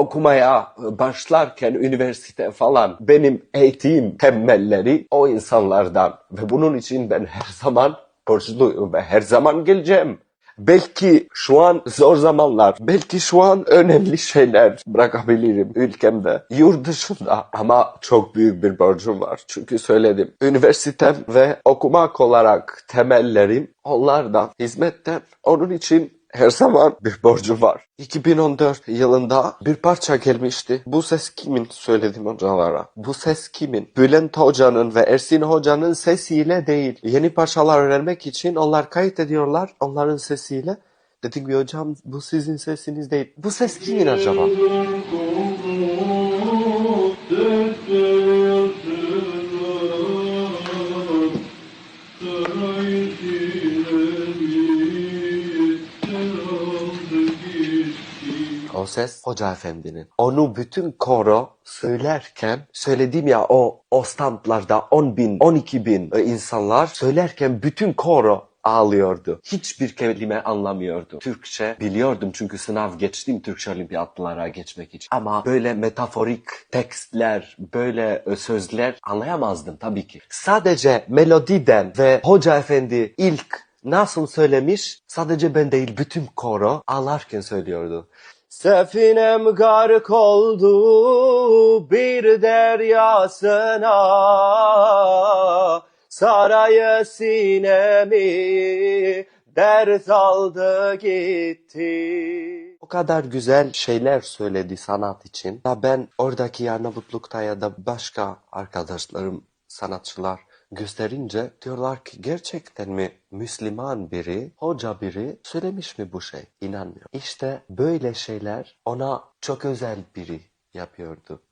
okumaya başlarken üniversite falan benim eğitim temelleri o insanlardan ve bunun için ben her zaman borçluyum ve her zaman geleceğim. Belki şu an zor zamanlar, belki şu an önemli şeyler bırakabilirim ülkemde, yurt dışında ama çok büyük bir borcum var. Çünkü söyledim, üniversitem ve okumak olarak temellerim onlardan, hizmetten. Onun için her zaman bir borcum var. 2014 yılında bir parça gelmişti. Bu ses kimin söyledim hocalara. Bu ses kimin? Bülent Hoca'nın ve Ersin Hoca'nın sesiyle değil. Yeni parçalar öğrenmek için onlar kayıt ediyorlar onların sesiyle. Dedim ki hocam bu sizin sesiniz değil. Bu ses kimin acaba? O ses Hoca Efendi'nin. Onu bütün koro söylerken söyledim ya o o standlarda 10 bin, 12 bin e, insanlar söylerken bütün koro ağlıyordu. Hiçbir kelime anlamıyordu. Türkçe biliyordum çünkü sınav geçtim Türkçe olimpiyatlara geçmek için. Ama böyle metaforik tekstler, böyle e, sözler anlayamazdım tabii ki. Sadece melodiden ve Hoca Efendi ilk nasıl söylemiş sadece ben değil bütün koro ağlarken söylüyordu. Sefinem gark oldu bir deryasına Sarayı sinemi dert aldı gitti. O kadar güzel şeyler söyledi sanat için. Ben oradaki Arnavutluk'ta ya da başka arkadaşlarım sanatçılar gösterince diyorlar ki gerçekten mi Müslüman biri, hoca biri söylemiş mi bu şey? İnanmıyor. İşte böyle şeyler ona çok özel biri yapıyordu.